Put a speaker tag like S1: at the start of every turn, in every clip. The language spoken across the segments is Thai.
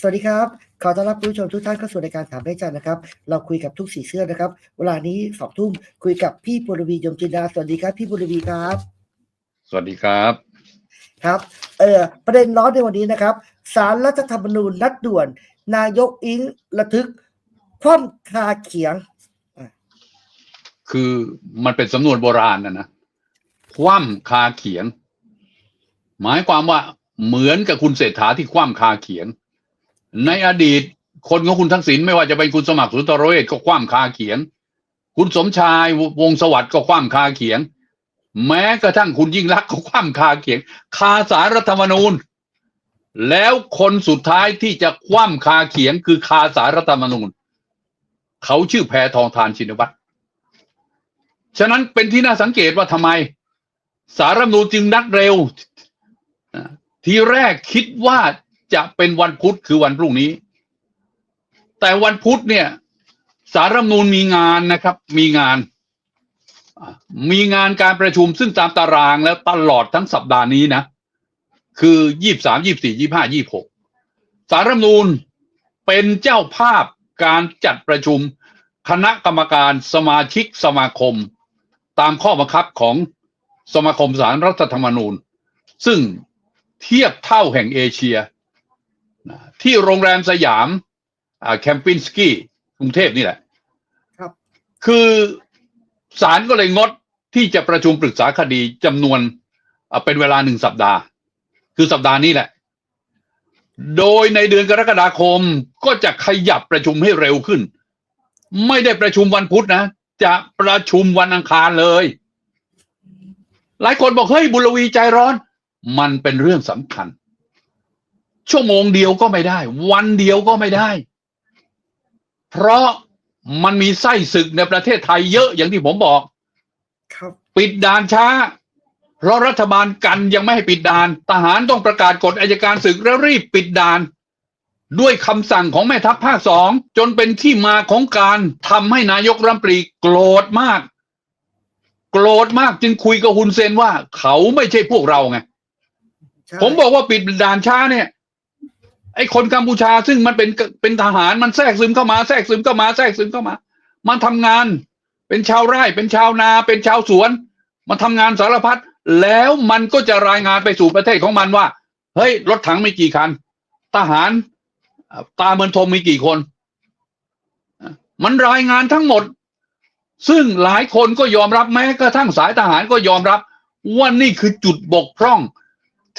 S1: สวัสดีครับ ขอต้อนรับคุณผู้ชมทุกท่านเข้าสู่รายการถามได้จันนะครับ เราคุยกับทุกสีเสื้อนะครับ เวลานี้สองทุ่มคุยกับพี่ปุรวียมจินดา สวัสดีครับ พี่ปุรวีครับ
S2: สวัสดีครับ
S1: ครับ เออประเด็นร้อนในวันนี้นะครับ สารรัฐธรรมนูญนัดด่วน นายกอิงระทึก คว่ำคาเขียง
S2: คือมันเป็นสำนวนโบราณนะนะ คว่ำคาเขียง หมายความว่าเหมือนกับคุณเศรษฐาที่คว่ำคาเขียง ในอดีตคนของคุณทักษิณไม่ว่าจะเป็นคุณสมัครสุนทรเวชก็คว่ำคาเขียง คุณสมชายวงสวัสดิ์ก็คว่ำคาเขียง แม้กระทั่งคุณยิ่งรักก็คว่ำคาเขียง คาสารรัฐธรรมนูญ แล้วคนสุดท้ายที่จะคว่ำคาเขียง คือคาสารรัฐธรรมนูญ เขาชื่อแพทองทานชินวัตรฉะนั้นเป็นที่น่าสังเกตว่าทำไม สารรัฐธรรมนูญจึงนัดเร็วทีแรกคิดว่า จะเป็นวันพุธคือวันพรุ่งนี้ แต่วันพุธเนี่ย สารรัฐมนูญมีงานนะครับ มีงาน มีงานการประชุมซึ่งตามตารางแล้วตลอดทั้งสัปดาห์นี้นะ คือยี่สามยี่สี่ยี่ห้ายี่หกสารรัฐมนูญเป็นเจ้าภาพการจัดประชุมคณะกรรมการสมาชิกสมาคม ตามข้อบังคับของสมาคมสารรัฐธรรมนูญ ซึ่งเทียบเท่าแห่งเอเชีย ที่โรงแรมสยามอ่าแคมปินสกี้กรุงเทพนี่แหละ
S1: ครับ
S2: คือศาลก็เลยงดที่จะประชุมปรึกษาคดีจำนวนอ่าเป็นเวลาหนึ่งสัปดาห์ คือสัปดาห์นี้แหละ โดยในเดือนกรกฎาคมก็จะขยับประชุมให้เร็วขึ้น ไม่ได้ประชุมวันพุธนะ จะประชุมวันอังคารเลย หลายคนบอกเฮ้ยบุรวีใจร้อน มันเป็นเรื่องสำคัญ ชั่วโมงเดียวก็ไม่ได้ วันเดียวก็ไม่ได้ เพราะมันมีไส้ศึกในประเทศไทยเยอะอย่างที่ผมบอก
S1: ครับ
S2: ปิดด่านช้า เพราะรัฐบาลกันยังไม่ให้ปิดด่าน ทหารต้องประกาศกฎอายการศึกแล้วรีบปิดด่าน ด้วยคำสั่งของแม่ทัพภาคสองจนเป็นที่มาของการทำให้นายกรัฐมนตรีโกรธมาก โกรธมากจึงคุยกับฮุนเซนว่า เขาไม่ใช่พวกเราไง
S1: ใช่
S2: ผมบอกว่าปิดด่านช้าเนี่ย ไอ้คนกัมพูชาซึ่งมันเป็นเป็นทหารมันแทรกซึมเข้ามาแทรกซึมเข้ามาแทรกซึมเข้ามา มันทำงาน เป็นชาวไร่ เป็นชาวนา เป็นชาวสวน มันทำงานสารพัดแล้วมันก็จะรายงานไปสู่ประเทศของมันว่า เฮ้ย รถถังมีกี่คัน ทหารตาเมือนทมมีกี่คน มันรายงานทั้งหมด ซึ่งหลายคนก็ยอมรับแม้กระทั่งสายทหารก็ยอมรับว่านี่คือจุดบกพร่อง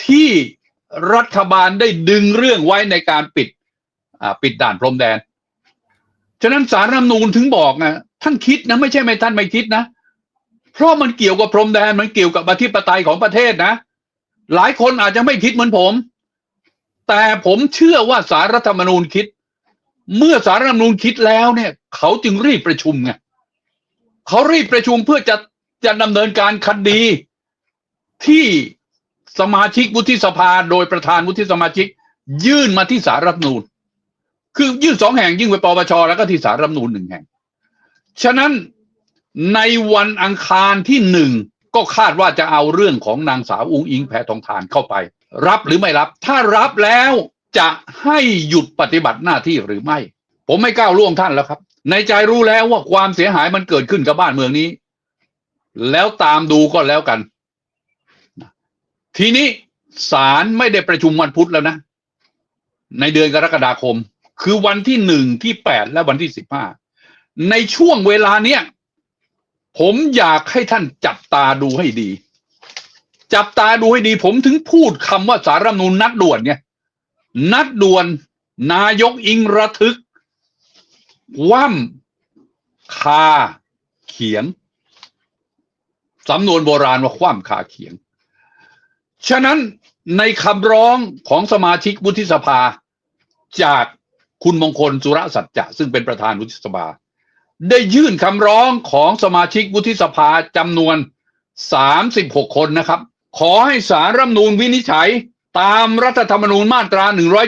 S2: ที่ รัฐบาลได้ดึงเรื่องไว้ในการปิดอ่าปิดด่านพรมแดน ฉะนั้นสารรัฐมนูญถึงบอกนะท่านคิดนะไม่ใช่ไม่ท่านไม่คิดนะ เพราะมันเกี่ยวกับพรมแดนมันเกี่ยวกับอธิปไตยของประเทศนะ หลายคนอาจจะไม่คิดเหมือนผม แต่ผมเชื่อว่าสารรัฐธรรมนูญคิด เมื่อสารรัฐธรรมนูญคิดแล้วเนี่ย เขาจึงรีบประชุมไงเขารีบประชุมเพื่อจะจะดำเนินการคดีที่ สมาชิกวุฒิสภาโดยประธานวุฒิสมาชิก ยื่นมาที่สารรัฐนูญคือยื่นสองแห่งยื่นไปปปชแล้วก็ที่สารรัฐนูญหนึ่งแห่ง ฉะนั้นในวันอังคารที่หนึ่งก็คาดว่าจะเอาเรื่องของนางสาวอุ้งอิงแพทองทานเข้าไป รับหรือไม่รับ ถ้ารับแล้วจะให้หยุดปฏิบัติหน้าที่หรือไม่ ผมไม่ก้าวล่วงท่านแล้วครับ ในใจรู้แล้วว่าความเสียหายมันเกิดขึ้นกับบ้านเมืองนี้ แล้วตามดูก็แล้วกัน ทีนี้ศาลไม่ได้ประชุมวันพุธแล้วนะ ในเดือนกรกฎาคม คือวันที่หนึ่งที่แปดและวันที่สิบห้าในช่วงเวลาเนี้ยผมอยากให้ท่านจับตาดูให้ดี จับตาดูให้ดี ผมถึงพูดคำว่าสารรัฐมนูญนัดด่วนเนี่ย นัดด่วนนายกอิงระทึก ว่ำคาเขียงสำนวนโบราณว่าคว่ำคาเขียง ฉะนั้นในคำร้องของสมาชิกวุฒิสภา จากคุณมงคลสุรสัจจะซึ่งเป็นประธานวุฒิสภา ได้ยื่นคำร้องของสมาชิกวุฒิสภาจำนวน 36 คนนะครับ ขอให้สารรัฐมนูญวินิจฉัยตามรัฐธรรมนูญมาตรา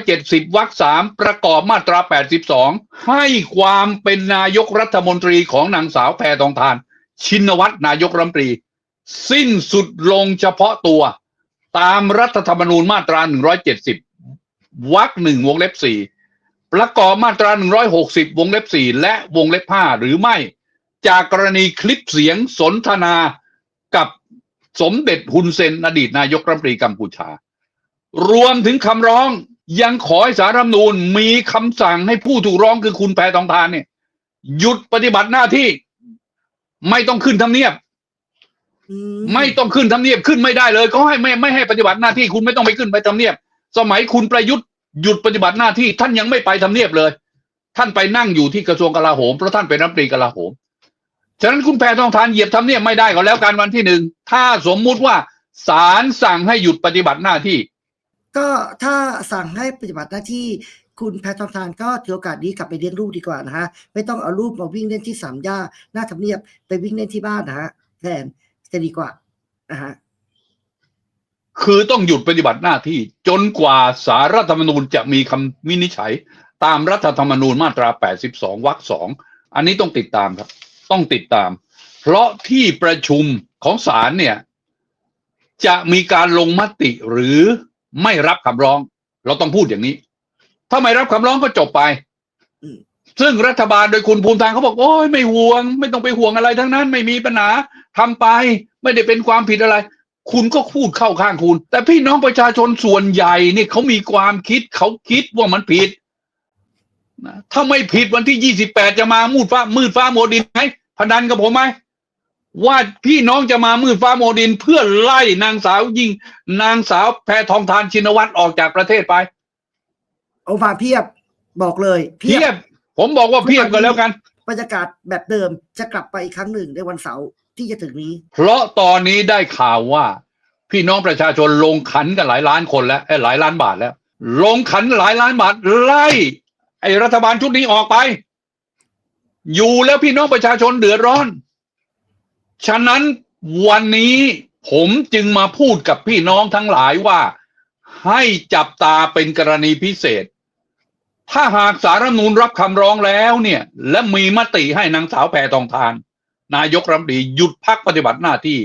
S2: 170 วรรคสามประกอบมาตรา 82 ให้ความเป็นนายกรัฐมนตรีของนางสาวแพทองทาน ชินวัตรนายกรัฐมนตรี สิ้นสุดลงเฉพาะตัว ตามรัฐธรรมนูญมาตรา 170 วรรคหนึ่งวงเล็บสี่ประกอบมาตรา 160 วงเล็บ4และวงเล็บ5หรือไม่ จากกรณีคลิปเสียงสนทนากับสมเด็จฮุนเซนอดีตนายกรัฐมนตรีกัมพูชา รวมถึงคำร้องยังขอให้สารรัฐธรรมนูญมีคำสั่งให้ผู้ถูกร้องคือคุณแพทองทานเนี่ยหยุดปฏิบัติหน้าที่ ไม่ต้องขึ้นทำเนียบ ไม่ต้องขึ้นทำเนียบขึ้นไม่ได้เลยเขาให้ไม่ไม่ให้ปฏิบัติหน้าที่คุณไม่ต้องไปขึ้นไปทำเนียบ สมัยคุณประยุทธ์หยุดปฏิบัติหน้าที่ ท่านยังไม่ไปทำเนียบเลย ท่านไปนั่งอยู่ที่กระทรวงกลาโหมเพราะท่านเป็นรัฐมนตรีกลาโหมฉะนั้นคุณแพทองทานเหยียบทำเนียบไม่ได้ก็แล้วกันวันที่หนึ่งถ้าสมมุติว่าศาลสั่งให้หยุดปฏิบัติหน้าที่
S1: ก็ถ้าสั่งให้ปฏิบัติหน้าที่คุณแพทองทานก็ถือโอกาสนี้กลับไปเลี้ยงลูกดีกว่านะฮะ ไม่ต้องเอาลูกมาวิ่งเล่นที่สามย่าหน้าทำเนียบไปวิ่งเล่นที่บ้านนะฮะแทน จะดีกว่านะฮะ
S2: คือต้องหยุดปฏิบัติหน้าที่ จนกว่าสารรัฐธรรมนูญจะมีคำวินิจฉัย ตามรัฐธรรมนูญมาตรา 82 วรรคสองอันนี้ต้องติดตามครับ ต้องติดตาม เพราะที่ประชุมของศาลเนี่ย จะมีการลงมติหรือไม่รับคำร้อง เราต้องพูดอย่างนี้ ถ้าไม่รับคำร้องก็จบไป
S1: อืม
S2: ซึ่งรัฐบาลโดยคุณภูมิธรรมเขาบอกโอ้ยไม่ห่วง ไม่ต้องไปห่วงอะไรทั้งนั้น ไม่มีปัญหาทำไป ไม่ได้เป็นความผิดอะไร คุณก็พูดเข้าข้างคุณ แต่พี่น้องประชาชนส่วนใหญ่เนี่ยเขามีความคิดเขาคิดว่ามันผิดนะถ้าไม่ผิดวันที่ยี่สิบแปดจะมามืดฟ้ามืดฟ้าโมดินไหมพนันกับผมไหมว่าพี่น้องจะมามืดฟ้าโมดินเพื่อไล่นางสาวยิ่ง นางสาวแพทองทานชินวัตรออกจากประเทศไป
S1: เอามาเพียบบอกเลย
S2: เพียบ ผมบอกว่าเพียบกันแล้วกัน
S1: บรรยากาศแบบเดิมจะกลับไปอีกครั้งหนึ่งในวันเสาร์ที่จะถึงนี้
S2: เพราะตอนนี้ได้ข่าวว่า พี่น้องประชาชนลงขันกันหลายล้านคนแล้วเอ้ยหลายล้านบาทแล้ว ลงขันหลายล้านบาทไล่ ไอ้รัฐบาลชุดนี้ออกไป อยู่แล้วพี่น้องประชาชนเดือดร้อน ฉะนั้นวันนี้ผมจึงมาพูดกับพี่น้องทั้งหลายว่า ให้จับตาเป็นกรณีพิเศษ ถ้าหากสารรัฐมนูลรับคำร้องแล้วเนี่ย และมีมติให้นางสาวแพทองทาน นายกรัฐมนตรีหยุดพักปฏิบัติหน้าที่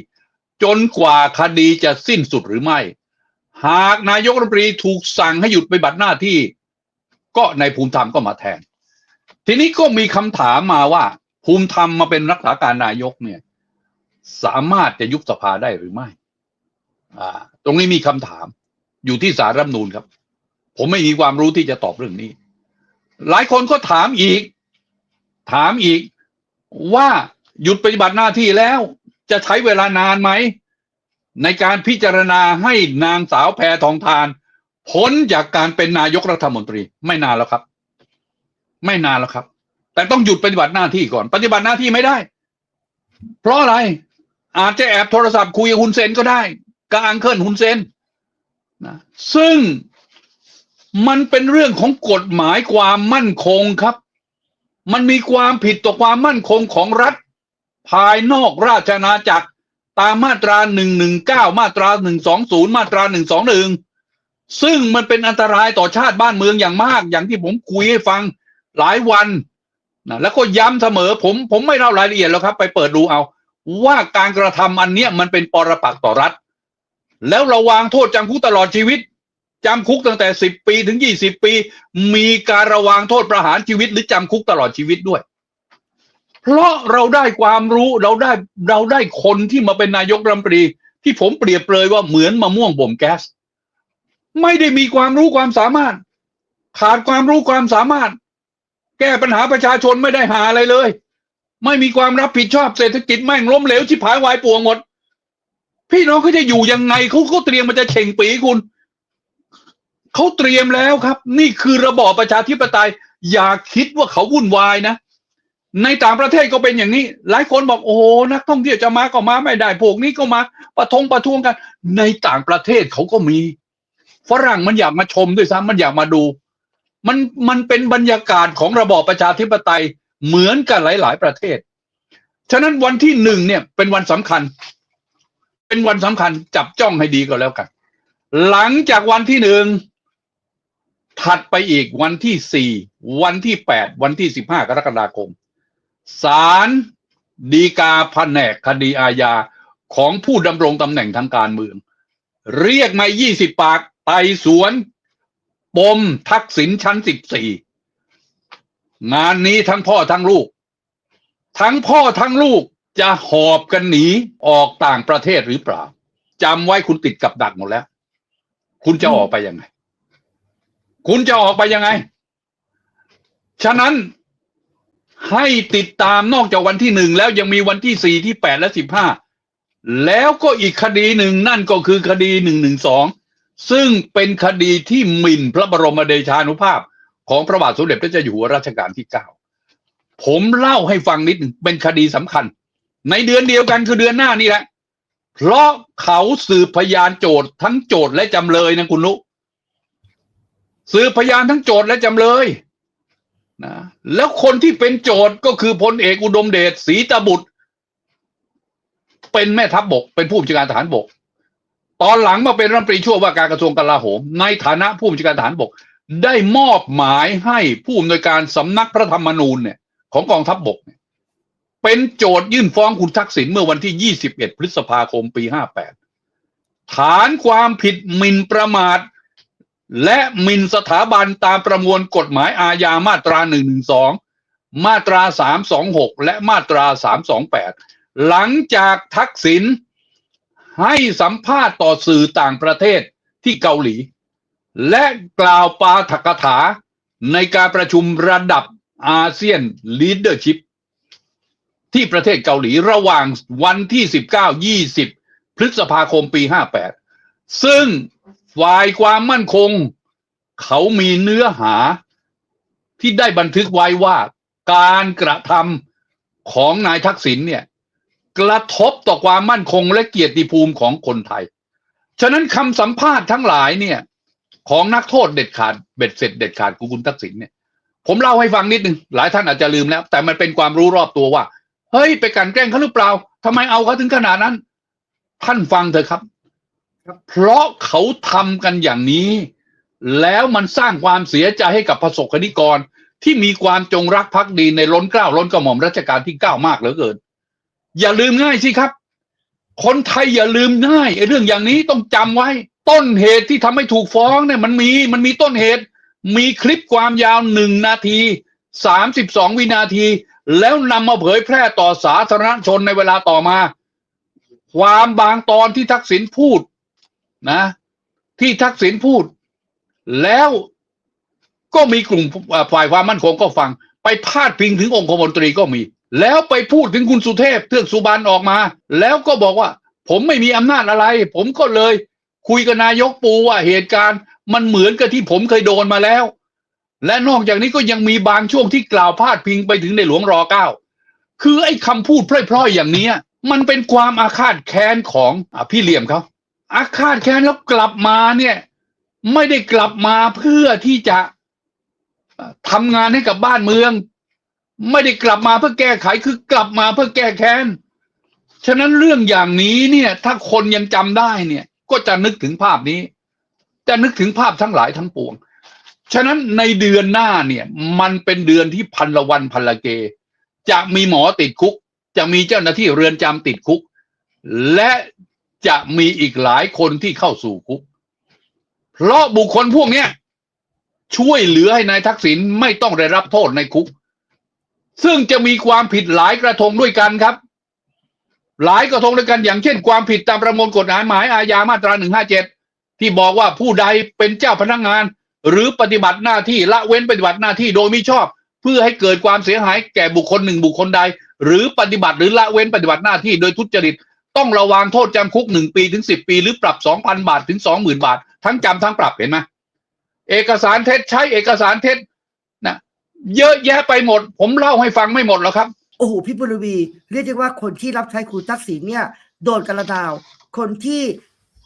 S2: จนกว่าคดีจะสิ้นสุดหรือไม่ หากนายกรัฐมนตรีถูกสั่งให้หยุดปฏิบัติหน้าที่ ก็นายภูมิธรรมก็มาแทน ทีนี้ก็มีคำถามมาว่า ภูมิธรรมมาเป็นรักษาการนายกเนี่ย สามารถจะยุบสภาได้หรือไม่อ่า ตรงนี้มีคำถาม อยู่ที่สารรัฐมนูญครับ ผมไม่มีความรู้ที่จะตอบเรื่องนี้ หลายคนก็ถามอีก ถามอีก ว่าหยุดปฏิบัติหน้าที่แล้วจะใช้เวลานานไหม ในการพิจารณาให้นางสาวแพทองทาน พ้นจากการเป็นนายกรัฐมนตรี ไม่นานแล้วครับ ไม่นานแล้วครับ แต่ต้องหยุดปฏิบัติหน้าที่ก่อน ปฏิบัติหน้าที่ไม่ได้ เพราะอะไร อาจจะแอบโทรศัพท์คุยกับฮุนเซนก็ได้กับอังเคิลฮุนเซนนะซึ่ง มันเป็นเรื่องของกฎหมายความมั่นคงครับ มันมีความผิดต่อความมั่นคงของรัฐ ภายนอกราชอาณาจักรตามมาตรา 119 มาตรา 120 มาตรา 121 ซึ่งมันเป็นอันตรายต่อชาติบ้านเมืองอย่างมาก อย่างที่ผมคุยให้ฟังหลายวันนะแล้วก็ย้ำเสมอผมผมไม่เล่ารายละเอียดแล้วครับ ไปเปิดดูเอา ว่าการกระทำอันเนี้ยมันเป็นปรปักษ์ต่อรัฐ แล้วระวางโทษจำคุกตลอดชีวิต จำคุกตั้งแต่10ปีถึง20ปี มีการระวางโทษประหารชีวิตหรือจำคุกตลอดชีวิตด้วย เพราะเราได้ความรู้เราได้เราได้คนที่มาเป็นนายกรัฐมนตรี ที่ผมเปรียบเลยว่าเหมือนมะม่วงบ่มแก๊ส ไม่ได้มีความรู้ความสามารถ ขาดความรู้ความสามารถ แก้ปัญหาประชาชนไม่ได้หาอะไรเลย ไม่มีความรับผิดชอบเศรษฐกิจแม่งล้มเหลวชิบหายวายป่วงหมด พี่น้องเขาจะอยู่ยังไงเขาเขาเตรียมมันจะเฉ่งปีคุณ เขาเตรียมแล้วครับ นี่คือระบอบประชาธิปไตย อย่าคิดว่าเขาวุ่นวายนะ ในต่างประเทศก็เป็นอย่างนี้ หลายคนบอกโอ้โหนักท่องเที่ยวจะมาก็มาไม่ได้พวกนี้ก็มาประทงประท้วงกัน ในต่างประเทศเขาก็มีฝรั่งมันอยากมาชมด้วยซ้ำมันอยากมาดู มันมันเป็นบรรยากาศของระบอบประชาธิปไตยเหมือนกันหลาย ๆ ประเทศ ฉะนั้นวันที่หนึ่งเนี่ยเป็นวันสำคัญ เป็นวันสำคัญจับจ้องให้ดีก็แล้วกัน หลังจากวันที่หนึ่ง ถัดไปอีกวันที่สี่วันที่แปดวันที่สิบห้ากรกฎาคมศาลดีกาแผนกคดีอาญาของผู้ดำรงตำแหน่งทางการเมือง เรียกมายี่สิบปากไต่สวน ปมทักษิณชั้นสิบสี่งานนี้ทั้งพ่อทั้งลูก ทั้งพ่อทั้งลูกจะหอบกันหนีออกต่างประเทศหรือเปล่าจำไว้คุณติดกับดักหมดแล้ว คุณจะออกไปยังไง คุณจะออกไปยังไง ฉะนั้นให้ติดตามนอกจากวันที่หนึ่งแล้วยังมีวันที่สี่ที่แปดและสิบห้าแล้วก็อีกคดีหนึ่งนั่นก็คือคดีหนึ่งหนึ่งสองซึ่งเป็นคดีที่หมิ่นพระบรมเดชานุภาพ ของพระบาทสมเด็จพระเจ้าอยู่หัวรัชกาลที่เก้าผมเล่าให้ฟังนิดหนึ่งเป็นคดีสำคัญ ในเดือนเดียวกันคือเดือนหน้านี่แหละ เพราะเขาสืบพยานโจทย์ทั้งโจทย์และจำเลยนะคุณนุ สืบพยานทั้งโจทย์และจำเลยนะแล้วคนที่เป็นโจทย์ก็คือพลเอกอุดมเดชศรีตบุตร เป็นแม่ทัพบก เป็นผู้บัญชาการทหารบก ตอนหลังมาเป็นรัฐมนตรีช่วยว่าการกระทรวงกลาโหม ในฐานะผู้บัญชาการทหารบก ได้มอบหมายให้ผู้อำนวยการสำนักพระธรรมนูญเนี่ยของกองทัพบกเนี่ยเป็นโจทยื่นฟ้องคุณทักษิณเมื่อวันที่ 21 พฤษภาคมปี 58 ฐานความผิดหมิ่นประมาท และหมิ่นสถาบันตามประมวลกฎหมายอาญามาตรา 112 มาตรา 326 และมาตรา 328 หลังจากทักษิณให้สัมภาษณ์ต่อสื่อต่างประเทศที่เกาหลี และกล่าวปาฐกถาในการประชุมระดับอาเซียนลีดเดอร์ชิพที่ประเทศเกาหลีระหว่างวันที่ 19-20 พฤษภาคมปี 58 ซึ่ง ฝ่ายความมั่นคง เขามีเนื้อหาที่ได้บันทึกไว้ว่าการกระทำของนายทักษิณเนี่ย กระทบต่อความมั่นคงและเกียรติภูมิของคนไทย ฉะนั้นคำสัมภาษณ์ทั้งหลายเนี่ย ของนักโทษเด็ดขาดเบ็ดเสร็จเด็ดขาดของคุณทักษิณเนี่ย ผมเล่าให้ฟังนิดนึงหลายท่านอาจจะลืมแล้ว แต่มันเป็นความรู้รอบตัวว่า เฮ้ย ไปกันแกล้งเขาหรือเปล่าทำไมเอาเขาถึงขนาดนั้น ท่านฟังเถอะครับ เพราะเขาทำกันอย่างนี้ แล้วมันสร้างความเสียใจให้กับประสบคณิกร ที่มีความจงรักภักดีในล้นเกล้าล้นกระหม่อมรัชกาลที่เก้ามากเหลือเกิน อย่าลืมง่ายสิครับ คนไทยอย่าลืมง่ายเรื่องอย่างนี้ต้องจำไว้ ต้นเหตุที่ทำให้ถูกฟ้องเนี่ยมันมีมันมีต้นเหตุ มีคลิปความยาวหนึ่งนาทีสามสิบสองวินาที แล้วนำมาเผยแพร่ต่อสาธารณชนในเวลาต่อมา ความบางตอนที่ทักษิณพูด นะ ที่ทักษิณพูด แล้วก็มีกลุ่มฝ่ายความมั่นคงก็ฟัง ไปพาดพิงถึงองคมนตรีก็มี แล้วไปพูดถึงคุณสุเทพเทือกสุบานออกมา แล้วก็บอกว่า ผมไม่มีอำนาจอะไร ผมก็เลย คุยกับนายกปูว่าเหตุการณ์ มันเหมือนกับที่ผมเคยโดนมาแล้ว และนอกจากนี้ก็ยังมีบางช่วงที่กล่าวพาดพิงไปถึงในหลวงรอเก้าคือไอ้คำพูดพร่อยๆอย่างนี้มันเป็นความอาฆาตแค้นของอพี่เหลี่ยมเขา อาฆาตแค้นแล้วกลับมาเนี่ย ไม่ได้กลับมาเพื่อที่จะเอ่อทำงานให้กับบ้านเมือง ไม่ได้กลับมาเพื่อแก้ไขคือกลับมาเพื่อแก้แค้นฉะนั้นเรื่องอย่างนี้เนี่ย ถ้าคนยังจำได้เนี่ย ก็จะนึกถึงภาพนี้ จะนึกถึงภาพทั้งหลายทั้งปวง ฉะนั้นในเดือนหน้าเนี่ย มันเป็นเดือนที่พันละวันพันละเก จะมีหมอติดคุก จะมีเจ้าหน้าที่เรือนจำติดคุก และ จะมีอีกหลายคนที่เข้าสู่คุก เพราะบุคคลพวกเนี้ยช่วยเหลือให้นายทักษิณไม่ต้องได้รับโทษในคุก ซึ่งจะมีความผิดหลายกระทงด้วยกันครับ หลายกระทงด้วยกันอย่างเช่น ความผิดตามประมวลกฎหมายหมายอาญามาตราหนึ่งห้าเจ็ดที่บอกว่าผู้ใดเป็นเจ้าพนักงาน หรือปฏิบัติหน้าที่ละเว้นปฏิบัติหน้าที่โดยมิชอบ เพื่อให้เกิดความเสียหายแก่บุคคลหนึ่งบุคคลใด หรือปฏิบัติหรือละเว้นปฏิบัติหน้าที่โดยทุจริต ต้องระวางโทษจำคุกหนึ่งปีถึงสิบปี หรือปรับสองพันบาทถึงสองหมื่นบาท ทั้งจำทั้งปรับเห็นไหมเอกสารเท็จใช้เอกสารเท็จนะเยอะแยะไปหมด ผมเล่าให้ฟังไม่หมดหรอกครับ
S1: โอ้โหพี่บุรวีเรียกได้ว่าคนที่รับใช้ครูทักษิณเนี่ย โดนกระดาว คนที่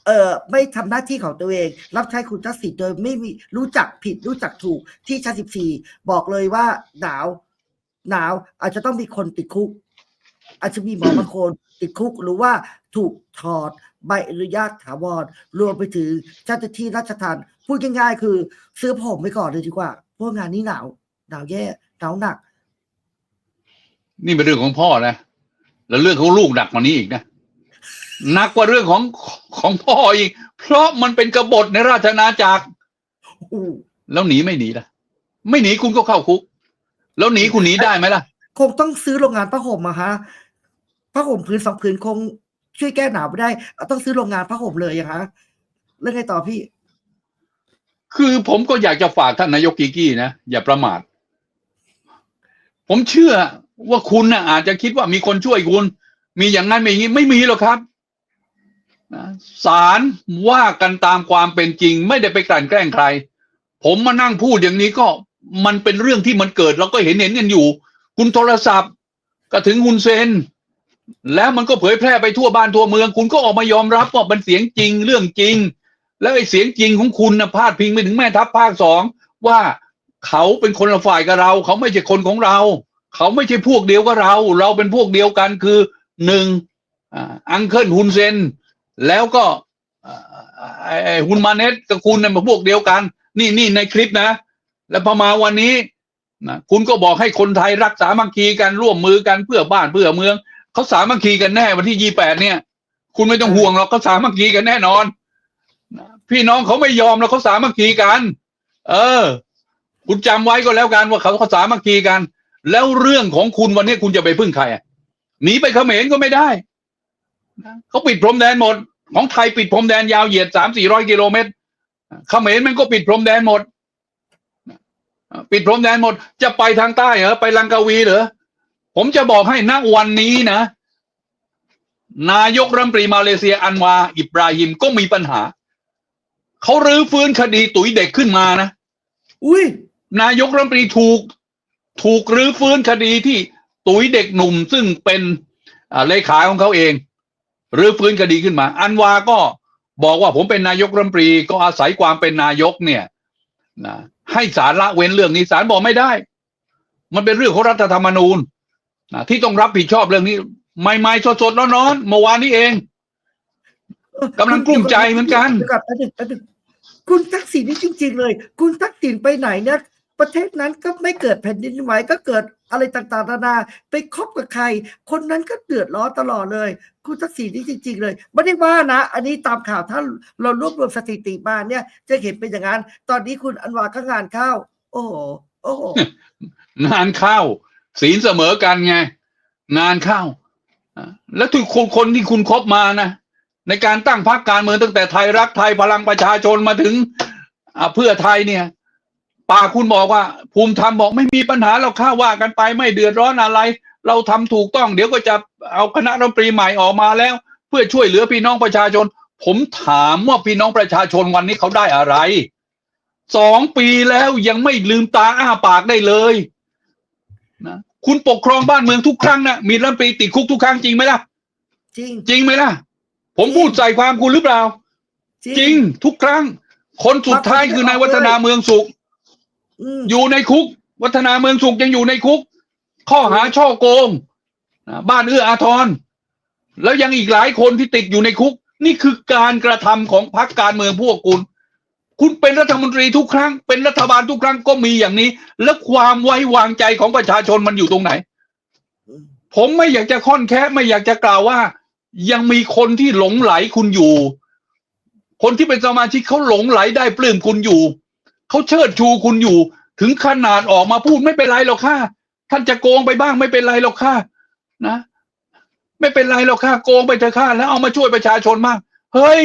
S1: เอ่อไม่ทำหน้าที่ของตัวเอง รับใช้ครูทักษิณโดยไม่มีรู้จักผิดรู้จักถูกที่ชั้นสิบสี่บอกเลยว่าหนาวหนาวอาจจะต้องมีคนติดคุก อาจจะมีหมอบางคนติดคุกหรือว่าถูกถอดใบอนุญาตถาวรรวมไปถึงเจ้าหน้าที่ราชทัณฑ์พูดง่ายๆ คือซื้อผมไปก่อนเลยดีกว่าเพราะงานนี้หนาวหนาวแย่หนาวหนัก
S2: นี่เป็นเรื่องของพ่อนะ แล้วเรื่องของลูกหนักกว่านี้อีกนะหนักกว่าเรื่องของของพ่ออีก เพราะมันเป็นกบฏในราชนาจักร
S1: อู้
S2: แล้วหนีไม่หนีล่ะ ไม่หนีคุณก็เข้าคุก แล้วหนีคุณหนีได้ไหมล่ะ
S1: คงต้องซื้อโรงงานผ้าห่มอะฮะ ผ้าห่มผืนสองผืนคงช่วยแก้หนาวไม่ได้ ต้องซื้อโรงงานผ้าห่มเลยอะฮะเรื่องไงต่อพี่
S2: คือผมก็อยากจะฝากท่านนายกกีกี้นะ อย่าประมาท ผมเชื่อว่าคุณน่ะอาจจะคิดว่ามีคนช่วยคุณ มีอย่างนั้นมีอย่างนี้ไม่มีหรอกครับนะศาลว่ากันตามความเป็นจริง ไม่ได้ไปกลั่นแกล้งใคร ผมมานั่งพูดอย่างนี้ก็มันเป็นเรื่องที่มันเกิด เราก็เห็นเห็นกันอยู่ คุณโทรศัพท์ ก็ถึงคุณเซน แล้วมันก็เผยแพร่ไปทั่วบ้านทั่วเมือง คุณก็ออกมายอมรับว่าเป็นเสียงจริงเรื่องจริง แล้วไอ้เสียงจริงของคุณนะพาดพิงไปถึงแม่ทัพภาคสองว่าเขาเป็นคนละฝ่ายกับเรา เขาไม่ใช่คนของเรา เขาไม่ใช่พวกเดียวกับเรา เราเป็นพวกเดียวกันคือหนึ่งอังเคิลฮุนเซนแล้วก็ไอ้ฮุนมาเนตกับคุณเนี่ยมาพวกเดียวกัน นี่นี่ในคลิปนะ แล้วพอมาวันนี้นะคุณก็บอกให้คนไทยรักษามัคคีกันร่วมมือกันเพื่อบ้านเพื่อเมือง เขาสามัคคีกันแน่วันที่ยี่แปดเนี่ย คุณไม่ต้องห่วงหรอกเขาสามัคคีกันแน่นอนพี่น้องเขาไม่ยอมแล้วเขาสามัคคีกัน เออ คุณจำไว้ก็แล้วกันว่าเขาเขาสามัคคีกัน แล้วเรื่องของคุณวันนี้คุณจะไปพึ่งใครหนีไปเขมรก็ไม่ได้เขาปิดพรมแดนหมด ของไทยปิดพรมแดนยาวเหยียดสามสี่ร้อยกิโลเมตรเขมรมันก็ปิดพรมแดนหมด ปิดพรมแดนหมด จะไปทางใต้เหรอไปลังกาวีเหรอ ผมจะบอกให้ณวันนี้นะ นายกรัฐมนตรีมาเลเซียอันวา อิบราฮิมก็มีปัญหา เขารื้อฟื้นคดีตุ๋ยเด็กขึ้นมานะ
S1: อุ้ย
S2: นายกรัฐมนตรีถูก ถูกรื้อฟื้นคดีที่ตุ๋ยเด็กหนุ่มซึ่งเป็นอ่าเลขาของเขาเองรื้อฟื้นคดีขึ้นมา อันวาก็บอกว่าผมเป็นนายกรัฐมนตรีก็อาศัยความเป็นนายกเนี่ยนะให้ศาลละเว้นเรื่องนี้ศาลบอกไม่ได้ มันเป็นเรื่องของรัฐธรรมนูญ นะที่ต้องรับผิดชอบเรื่องนี้ ใหม่ๆสดๆร้อนๆเมื่อวานนี้เองกำลังกลุ้มใจเหมือนกัน
S1: เดี๋ยวก่อนแป๊บนึงแป๊บนึงคุณทักษิณนี่จริง ๆ เลย คุณทักษิณไปไหนเนี่ยประเทศนั้นก็ไม่เกิดแผ่นดินไหวก็เกิดอะไรต่างๆนานาไปคบกับใคร คนนั้นก็เดือดร้อนตลอดเลย คุณทักษิณนี่จริง ๆ เลยไม่ได้ว่านะ อันนี้ตามข่าวถ้าเรารวบรวมสถิติมาเนี่ย จะเห็นเป็นอย่างนั้น ตอนนี้คุณอันวาก็งานเข้า โอ้โหโอ้โห
S2: งานเข้า ศีลเสมอกันไง งานเข้าแล้วทุกคนคนที่คุณคบมานะ ในการตั้งพรรคการเมืองตั้งแต่ไทยรักไทยพลังประชาชนมาถึงเพื่อไทยเนี่ยปากคุณบอกว่า ภูมิธรรมบอกไม่มีปัญหาเราข้าว่ากันไปไม่เดือดร้อนอะไร เราทำถูกต้อง เดี๋ยวก็จะเอาคณะรัฐมนตรีใหม่ออกมาแล้ว เพื่อช่วยเหลือพี่น้องประชาชน ผมถามว่าพี่น้องประชาชนวันนี้เขาได้อะไรสองปีแล้วยังไม่ลืมตาอ้าปากได้เลย นะคุณปกครองบ้านเมืองทุกครั้งนะมีรัฐมนตรีติดคุกทุกครั้งจริงไหมล่ะ
S1: จริง
S2: จริงไหมล่ะ ผมพูดใส่ความคุณหรือเปล่า จริงทุกครั้ง คนสุดท้ายคือนายวัฒนาเมืองสุข
S1: อืม
S2: อยู่ในคุก วัฒนาเมืองสุขยังอยู่ในคุก ข้อหาช่อโกงนะบ้านเอื้ออาทร แล้วยังอีกหลายคนที่ติดอยู่ในคุก นี่คือการกระทำของพรรคการเมืองพวกคุณ คุณเป็นรัฐมนตรีทุกครั้ง เป็นรัฐบาลทุกครั้งก็มีอย่างนี้ แล้วความไว้วางใจของประชาชนมันอยู่ตรงไหน ผมไม่อยากจะค่อนแค่ไม่อยากจะกล่าวว่า ยังมีคนที่หลงไหลคุณอยู่ คนที่เป็นสมาชิกเขาหลงไหลได้ปลื้มคุณอยู่เขาเชิดชูคุณอยู่ ถึงขนาดออกมาพูดไม่เป็นไรหรอกค่ะ ท่านจะโกงไปบ้างไม่เป็นไรหรอกค่ะนะไม่เป็นไรหรอกค่ะโกงไปเถอะค่ะแล้วเอามาช่วยประชาชนมาก เฮ้ย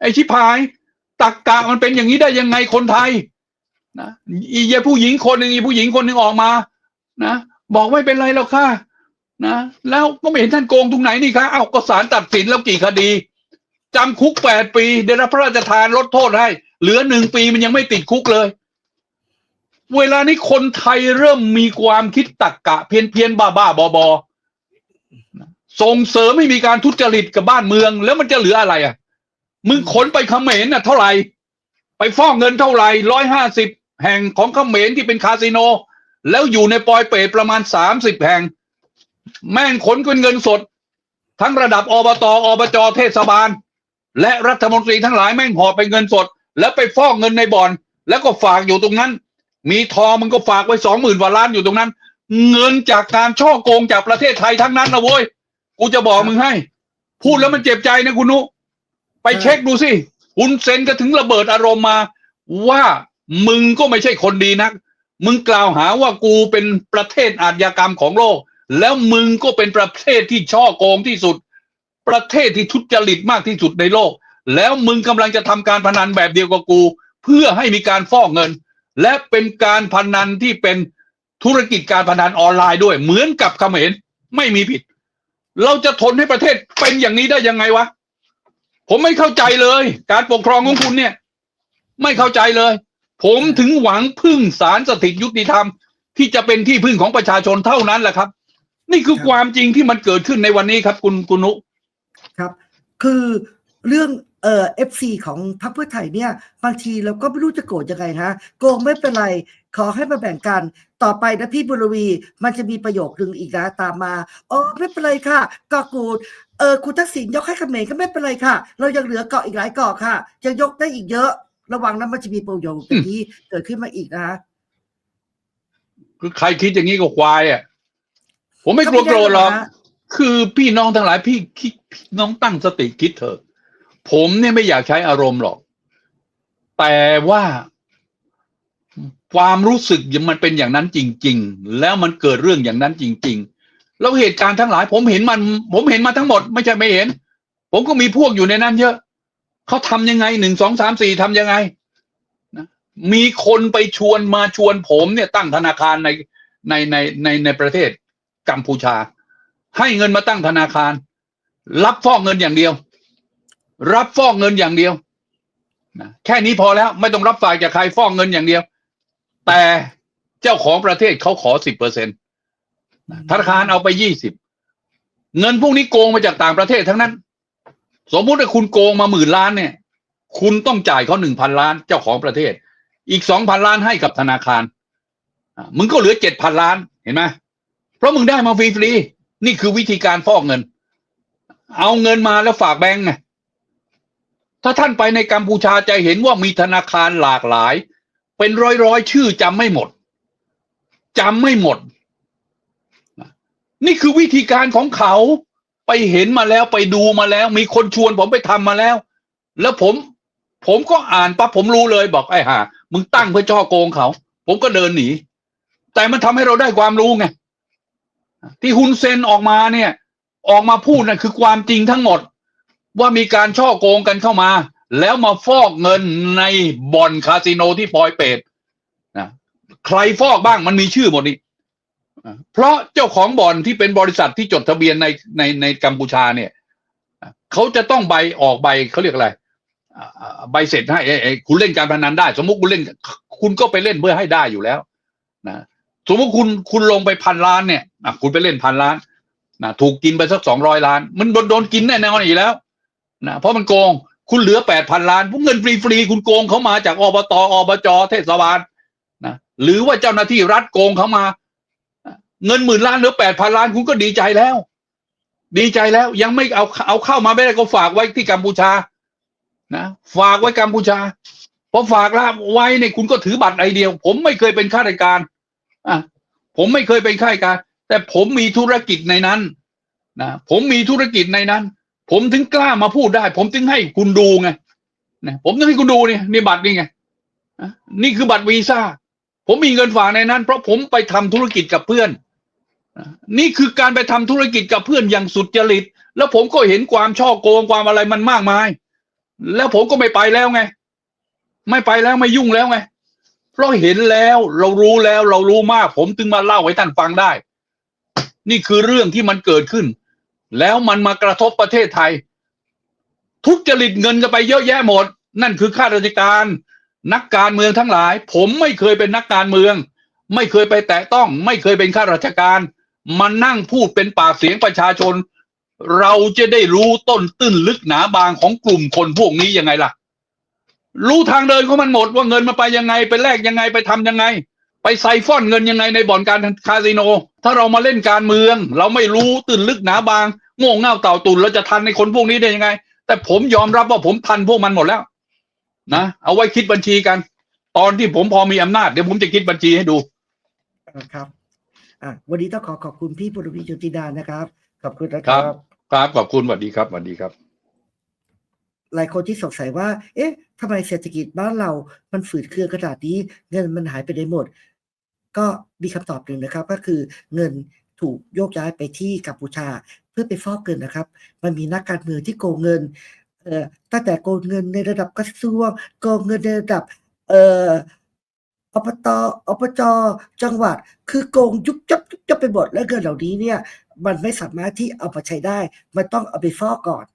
S2: ไอชิพาย ตักกะมันเป็นอย่างนี้ได้ยังไงคนไทยนะอีเยผู้หญิงคนหนึ่งอีผู้หญิงคนหนึ่งออกมา นะบอกไม่เป็นไรหรอกค่ะ นะแล้วก็ไม่เห็นท่านโกงตรงไหนนี่คะเอาก็ศาลตัดสินแล้วกี่คดีจำคุกแปดปีได้รับพระราชทานลดโทษให้ เหลือหนึ่งปีมันยังไม่ติดคุกเลย เวลานี้คนไทยเริ่มมีความคิดตักกะ เพี้ยนเพียนบ้าบ้าบอบอส่งเสริมให้มีการทุจริตกับบ้านเมือง แล้วมันจะเหลืออะไรอะ มึงขนไปเขมรน่ะเท่าไหร่ ไปฟองเงินเท่าไหร่ร้อยห้าสิบแห่งของเขมรที่เป็นคาสิโน แล้วอยู่ในปอยเปรตประมาณสามสิบแห่ง แม่งขนเป็นเงินสด ทั้งระดับอบตอบจเทศบาล และรัฐมนตรีทั้งหลายแม่งหอบไปเงินสด แล้วไปฟอกเงินในบ่อน แล้วก็ฝากอยู่ตรงนั้น มีทองมันก็ฝากไว้สองหมื่นกว่าล้านอยู่ตรงนั้น เงินจากการช่อโกงจากประเทศไทยทั้งนั้นนะเว้ยกูจะบอกมึงให้ พูดแล้วมันเจ็บใจนะคุณนุ ไปเช็คดูสิคุณเซนก็ถึงระเบิดอารมณ์มา ว่ามึงก็ไม่ใช่คนดีนัก มึงกล่าวหาว่ากูเป็นประเทศอาชญากรรมของโลก แล้วมึงก็เป็นประเทศที่ช่อโกงที่สุด ประเทศที่ทุจริตมากที่สุดในโลก แล้วมึงกำลังจะทำการพนันแบบเดียวกับกู เพื่อให้มีการฟอกเงิน และเป็นการพนันที่เป็นธุรกิจการพนันออนไลน์ด้วย เหมือนกับเขมรไม่มีผิด เราจะทนให้ประเทศเป็นอย่างนี้ได้ยังไงวะ ผมไม่เข้าใจเลย การปกครองของคุณเนี่ย ไม่เข้าใจเลย ผมถึงหวังพึ่งศาลสถิตยุติธรรม ที่จะเป็นที่พึ่งของประชาชนเท่านั้นแหละครับ นี่คือ
S1: ครับ
S2: ความจริงที่มันเกิดขึ้นในวันนี้ครับ คุณคุณนุ
S1: ครับ คือเรื่องเอ่อฟซีของพรรคเพื่อไทยเนี่ย บางทีเราก็ไม่รู้จะโกรธยังไงฮะโกงไม่เป็นไร ขอให้มาแบ่งกัน ต่อไปนะพี่บุรวี มันจะมีประโยคนึงอีกนะตามมาอ๋อไม่เป็นไรค่ะเกาะกูดเออคุณทักษิณยกให้เขมรก็ไม่เป็นไรค่ะ เรายังเหลือเกาะอีกหลายเกาะค่ะ ยังยกได้อีกเยอะ ระวังนะมันจะมีประโยคแบบนี้เกิดขึ้นมาอีกนะฮะ
S2: คือใครคิดอย่างนี้ก็ควายอะผมไม่กลัวโกรธหรอกคือพี่น้องทั้งหลายพี่คิดพี่น้องตั้งสติคิดเถอะ ผมเนี่ยไม่อยากใช้อารมณ์หรอก แต่ว่า ความรู้สึกมันเป็นอย่างนั้นจริง ๆ แล้วมันเกิดเรื่องอย่างนั้นจริง ๆ แล้วเหตุการณ์ทั้งหลาย ผมเห็นมัน ผมเห็นมาทั้งหมด ไม่ใช่ไม่เห็น ผมก็มีพวกอยู่ในนั้น เยอะเขาทำยังไงหนึ่งสองสามสี่ทำยังไงนะมีคนไปชวนมาชวนผมเนี่ยตั้งธนาคารในในในในในประเทศกัมพูชา ให้เงินมาตั้งธนาคาร รับฟอกเงินอย่างเดียว รับฟอกเงินอย่างเดียวนะแค่นี้พอแล้วไม่ต้องรับฝากจากใครฟอกเงินอย่างเดียว แต่เจ้าของประเทศเขาขอสิบเปอร์เซ็นตธนาคารเอาไปยี่สิบเงินพวกนี้โกงมาจากต่างประเทศทั้งนั้น สมมุติว่าคุณโกงมาหมื่นล้านเนี่ย คุณต้องจ่ายเขาหนึ่งพันล้านเจ้าของประเทศ อีกสองพันล้านให้กับธนาคารมึงก็เหลือเจ็ดพันล้านเห็นไหมเพราะมึงได้มาฟรีๆนี่คือวิธีการฟอกเงิน เอาเงินมาแล้วฝากแบงก์ไงถ้าท่านไปในกัมพูชาจะเห็นว่ามีธนาคารหลากหลาย เป็นร้อยร้อยๆชื่อจำไม่หมดจำไม่หมด นี่คือวิธีการของเขาไปเห็นมาแล้วไปดูมาแล้ว มีคนชวนผมไปทำมาแล้ว แล้วผม ผมก็อ่านปั๊บผมรู้เลยบอกไอ้ห่ามึงตั้งเพื่อจ่อโกงเขา ผมก็เดินหนี แต่มันทำให้เราได้ความรู้ไงที่ฮุนเซนออกมาเนี่ย ออกมาพูดนั่นคือความจริงทั้งหมด ว่ามีการช่อโกงกันเข้ามา แล้วมาฟอกเงินในบ่อนคาสิโนที่ปอยเปตนะใครฟอกบ้างมันมีชื่อหมดนี่เพราะเจ้าของบ่อนที่เป็นบริษัทที่จดทะเบียนในในในกัมพูชาเนี่ยเขาจะต้องใบออกใบเขาเรียกอะไรใบเสร็จให้เอ้ยเอ้คุณเล่นการพนันได้ สมมุติคุณเล่น คุณก็ไปเล่นเพื่อให้ได้อยู่แล้วนะสมมติคุณคุณลงไปพันล้านเนี่ยอะคุณไปเล่นพันล้านนะถูกกินไปสักสองร้อยล้าน มันโดนโดนกินแน่นอนอยู่แล้วนะเพราะมันโกง คุณเหลือแปดพันล้านพวกเงินฟรีๆคุณโกงเขามาจากอบตอบจเทศบาลนะหรือว่าเจ้าหน้าที่รัฐโกงเขามา เงินหมื่นล้านหลือแปดพันล้านคุณก็ดีใจแล้ว ดีใจแล้วยังไม่เอาเอาเข้ามาไม่ได้ก็ฝากไว้ที่กัมพูชานะฝากไว้กัมพูชาพอฝากแล้วไว้เนี่ยคุณก็ถือบัตรไอเดียว ผมไม่เคยเป็นข้าราชการอะผมไม่เคยเป็นข้าราชการ แต่ผมมีธุรกิจในนั้นนะผมมีธุรกิจในนั้น ผมถึงกล้ามาพูดได้ ผมถึงให้คุณดูไงนะผมถึงให้คุณดูเนี่ยนี่บัตรนี่ไงนี่คือบัตรวีซ่าผมมีเงินฝากในนั้น เพราะผมไปทำธุรกิจกับเพื่อนนี่คือการไปทำธุรกิจกับเพื่อนอย่างสุดจริต แล้วผมก็เห็นความช่อโกงความอะไรมันมากมาย แล้วผมก็ไม่ไปแล้วไง ไม่ไปแล้วไม่ยุ่งแล้วไง เพราะเห็นแล้วเรารู้แล้วเรารู้มาก ผมถึงมาเล่าให้ท่านฟังได้ นี่คือเรื่องที่มันเกิดขึ้น แล้วมันมากระทบประเทศไทย ทุจริตเงินกันไปเยอะแยะหมด นั่นคือข้าราชการ นักการเมืองทั้งหลาย ผมไม่เคยเป็นนักการเมือง ไม่เคยไปแตะต้อง ไม่เคยเป็นข้าราชการมานั่งพูดเป็นปากเสียงประชาชน เราจะได้รู้ต้นตื้นลึกหนาบางของกลุ่มคนพวกนี้ยังไงล่ะ รู้ทางเดินของมันหมดว่าเงินมาไปยังไงไปแลกยังไงไปทำยังไง ไปไซฟอนเงินยังไงในบ่อนการคาสิโน ถ้าเรามาเล่นการเมือง เราไม่รู้ตื่นลึกหนาบาง โง่เง่าเต่าตุนเราจะทันในคนพวกนี้ได้ยังไง แต่ผมยอมรับว่าผมทันพวกมันหมดแล้ว นะเอาไว้คิดบัญชีกัน ตอนที่ผมพอมีอำนาจเดี๋ยวผมจะคิดบัญชีให้ดู
S1: ครับอะวันนี้ต้องขอขอบคุณพี่บุรวีจุติดานะครับ ขอบคุณนะค
S2: ครั
S1: รับ
S2: บครับขอบคุณสวัสดีครับสวัสดีครับ
S1: หลายคนที่สงสัยว่า เอ๊ะทำไมเศรษฐกิจบ้านเรา มันฝืดเคืองขนาดนี้ เงินมันหายไปไหนหมด ก็มีคำตอบหนึ่งนะครับ ก็คือเงิน ถูกโยกย้ายไปที่กัมพูชาเพื่อไปฟอกเงินนะครับ มันมีนักการเมืองที่โกงเงินเอ่อตั้งแต่โกงเงินในระดับกระทรวงโกงเงินในระดับเอ่ออบตอบจจังหวัด คือโกงยุบจับยุบจับไปหมดแล้วเงินเหล่านี้เนี่ย มันไม่สามารถที่เอามาใช้ได้ มันต้องเอาไปฟอกก่อน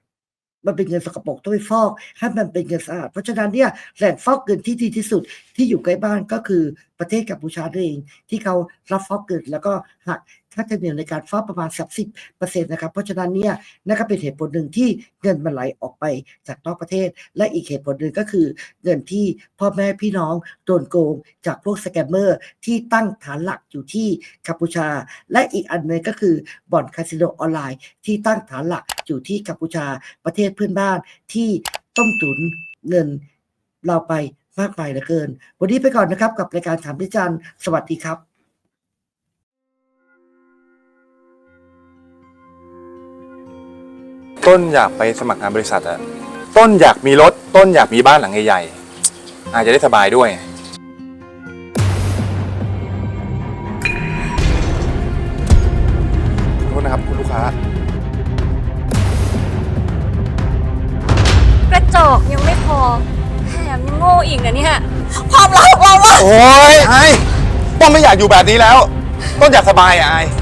S1: มันเป็นเงินสกปรกต้องไปฟอกให้มันเป็นเงินสะอาดเพราะฉะนั้นเนี่ยแหล่งฟอกเงินที่ดีที่สุดที่อยู่ใกล้บ้านก็คือประเทศกัมพูชาเอง ที่เขารับฟอกเงินแล้วก็หัก ค่าธรรมเนียมในการฟอกประมาณสักสิบเปอร์เซ็นต์นะครับเพราะฉะนั้นเนี่ยนั่นก็เป็นเหตุผลหนึ่งที่เงินมันไหลออกไปจากนอกประเทศ และอีกเหตุผลหนึ่งก็คือเงินที่พ่อแม่พี่น้องโดนโกงจากพวกสแกมเมอร์ที่ตั้งฐานหลักอยู่ที่กัมพูชา และอีกอันหนึงก็คือบ่อนคาสิโนออนไลน์ที่ตั้งฐานหลักอยู่ที่กัมพูชาประเทศเพื่อนบ้านที่ต้มตุนเงินเราไปมากมายเหลือเกิน วันนี้ไปก่อนนะครับกับรายการถามพิจารณ์สวัสดีครับ
S3: ต้นอยากไปสมัครงานบริษัทอะต้นอยากมีรถ ต้นอยากมีบ้านหลังใหญ่ๆอาจจะได้สบายด้วยขอโทษนะครับคุณลูกค้า
S4: กระจอกยังไม่พอแถมยังโง่อีกนะเนี่ยความรักของเราอะ
S3: โอ้ยไอ้ต้นไม่อยากอยู่แบบนี้แล้ว ต้นอยากสบายอะไอ้